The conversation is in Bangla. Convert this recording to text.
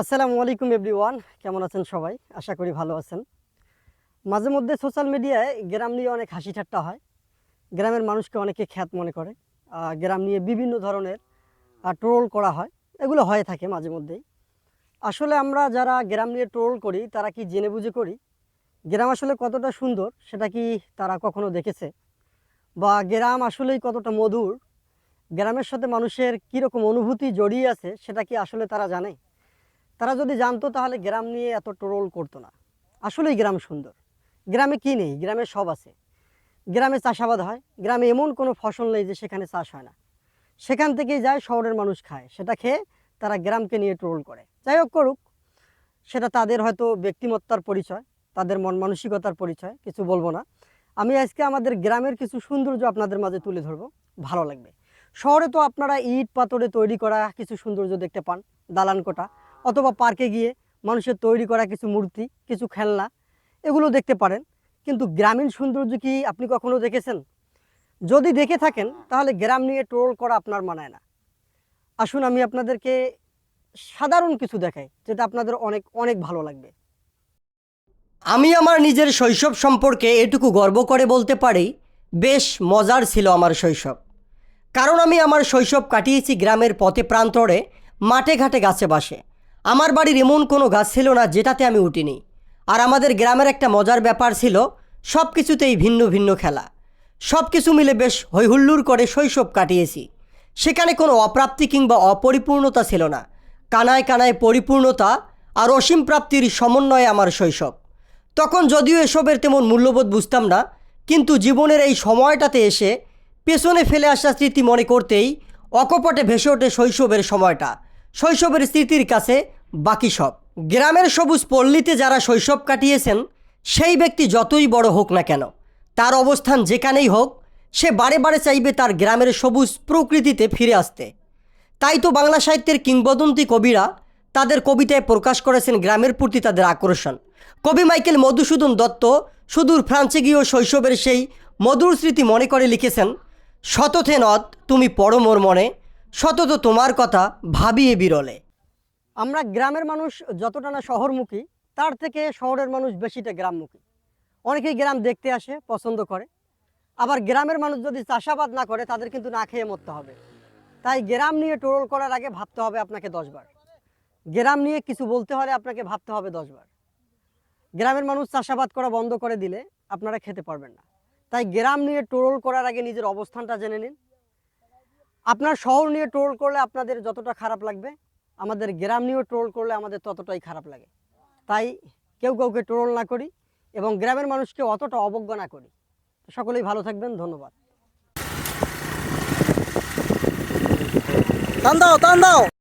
আসসালামু আলাইকুম এভরিওয়ান, কেমন আছেন সবাই? আশা করি ভালো আছেন। মাঝে মধ্যে সোশ্যাল মিডিয়ায় গ্রাম নিয়ে অনেক হাসি ঠাট্টা হয়। গ্রামের মানুষকে অনেকে খ্যাত মনে করে। গ্রাম নিয়ে বিভিন্ন ধরনের ট্রোল করা হয়। এগুলো হয়ে থাকে মাঝে মধ্যেই। আসলে আমরা যারা গ্রাম নিয়ে ট্রোল করি, তারা কি জেনে বুঝে করি? গ্রাম আসলে কতটা সুন্দর, সেটা কি তারা কখনো দেখেছে? বা গ্রাম আসলেই কতটা মধুর? গ্রামের সাথে মানুষের কীরকম অনুভূতি জড়িয়ে আছে, সেটা কি আসলে তারা জানে? তারা যদি জানতো তাহলে গ্রাম নিয়ে এত ট্রোল করতো না। আসলেই গ্রাম সুন্দর। গ্রামে কি নেই? গ্রামে সব আছে। গ্রামে চাষাবাদ হয়। গ্রামে এমন কোনো ফসল নেই যে সেখানে চাষ হয় না। সেখান থেকেই যায়, শহরের মানুষ খায়। সেটা খেয়ে তারা গ্রামকে নিয়ে ট্রোল করে। যাই হোক করুক, সেটা তাদের হয়তো ব্যক্তিমত্তার পরিচয়, তাদের মন মানসিকতার পরিচয়, কিছু বলব না। আমি আজকে আমাদের গ্রামের কিছু সৌন্দর্য আপনাদের মাঝে তুলে ধরবো। ভালো লাগবে। শহরে তো আপনারা ইট পাথরে তৈরি করা কিছু সৌন্দর্য দেখতে পান দালান কোটা অথবা পার্কে গিয়ে মানুষের তৈরি করা কিছু মূর্তি, কিছু খেলনা, এগুলো দেখতে পারেন। কিন্তু গ্রামীণ সৌন্দর্য কি আপনি কখনো দেখেছেন? যদি দেখে থাকেন, তাহলে গ্রাম নিয়ে ট্রোল করা আপনার মানায় না। আসুন আমি আপনাদেরকে সাধারণ কিছু দেখাই, যেটা আপনাদের অনেক অনেক ভালো লাগবে। আমি আমার নিজের শৈশব সম্পর্কে এটুকু গর্ব করে বলতে পারি, বেশ মজার ছিল আমার শৈশব। কারণ আমি আমার শৈশব কাটিয়েছি গ্রামের পথে প্রান্তরে, মাঠে ঘাটে গাছে বাসে। আমার বাড়ির এমন কোনো গাছ ছিল না যেটাতে আমি উঠিনি। আর আমাদের গ্রামের একটা মজার ব্যাপার ছিল, সব কিছুতেই ভিন্ন ভিন্ন খেলা। সব কিছু মিলে বেশ হৈহুল্লোড় করে শৈশব কাটিয়েছি। সেখানে কোনো অপ্রাপ্তি কিংবা অপরিপূর্ণতা ছিল না। কানায় কানায় পরিপূর্ণতা আর অসীম প্রাপ্তির সমন্বয়ে আমার শৈশব। তখন যদিও এসবের তেমন মূল্যবোধ বুঝতাম না, কিন্তু জীবনের এই সময়টাতে এসে পেছনে ফেলে আসা স্মৃতি মনে করতেই অকপটে ভেসে ওঠে শৈশবের সময়টা। শৈশবের স্মৃতির কাছে বাকি সব। গ্রামের সবুজ পল্লীতে যারা শৈশব কাটিয়েছেন, সেই ব্যক্তি যতই বড় হোক না কেন, তার অবস্থান যেখানেই হোক, সে বারে বারে চাইবে তার গ্রামের সবুজ প্রকৃতিতে ফিরে আসতে। তাই তো বাংলা সাহিত্যের কিংবদন্তি কবিরা তাদের কবিতায় প্রকাশ করেছেন গ্রামের প্রতি তাদের আকর্ষণ। কবি মাইকেল মধুসূদন দত্ত সুদূর ফ্রান্সে গিয়েও শৈশবের সেই মধুর স্মৃতি মনে করে লিখেছেন শতথে নদ, তুমি পড়ো মোর মনে শতত তোমার কথা ভাবিয়ে বিরলে। আমরা গ্রামের মানুষ যতটা না শহরমুখী, তার থেকে শহরের মানুষ বেশিটা গ্রামমুখী। অনেকেই গ্রাম দেখতে আসে, পছন্দ করে। আবার গ্রামের মানুষ যদি চাষাবাদ না করে, তাদের কিন্তু না খেয়ে মরতে হবে। তাই গ্রাম নিয়ে টোরল করার আগে ভাবতে হবে আপনাকে দশবার গ্রাম নিয়ে কিছু বলতে হলে আপনাকে ভাবতে হবে দশবার গ্রামের মানুষ চাষাবাদ করা বন্ধ করে দিলে আপনারা খেতে পারবেন না। তাই গ্রাম নিয়ে টোরল করার আগে নিজের অবস্থানটা জেনে নিন। আপনার শহর নিয়ে ট্রোল করলে আপনাদের যতটা খারাপ লাগবে আমাদের গ্রাম নিয়েও ট্রোল করলে আমাদের ততটাই খারাপ লাগে। তাই কেউ কাউকে ট্রোল না করি এবং গ্রামের মানুষকে অতটা অবজ্ঞা না করি। সকলেই ভালো থাকবেন, ধন্যবাদ। টান দাও টান দাও।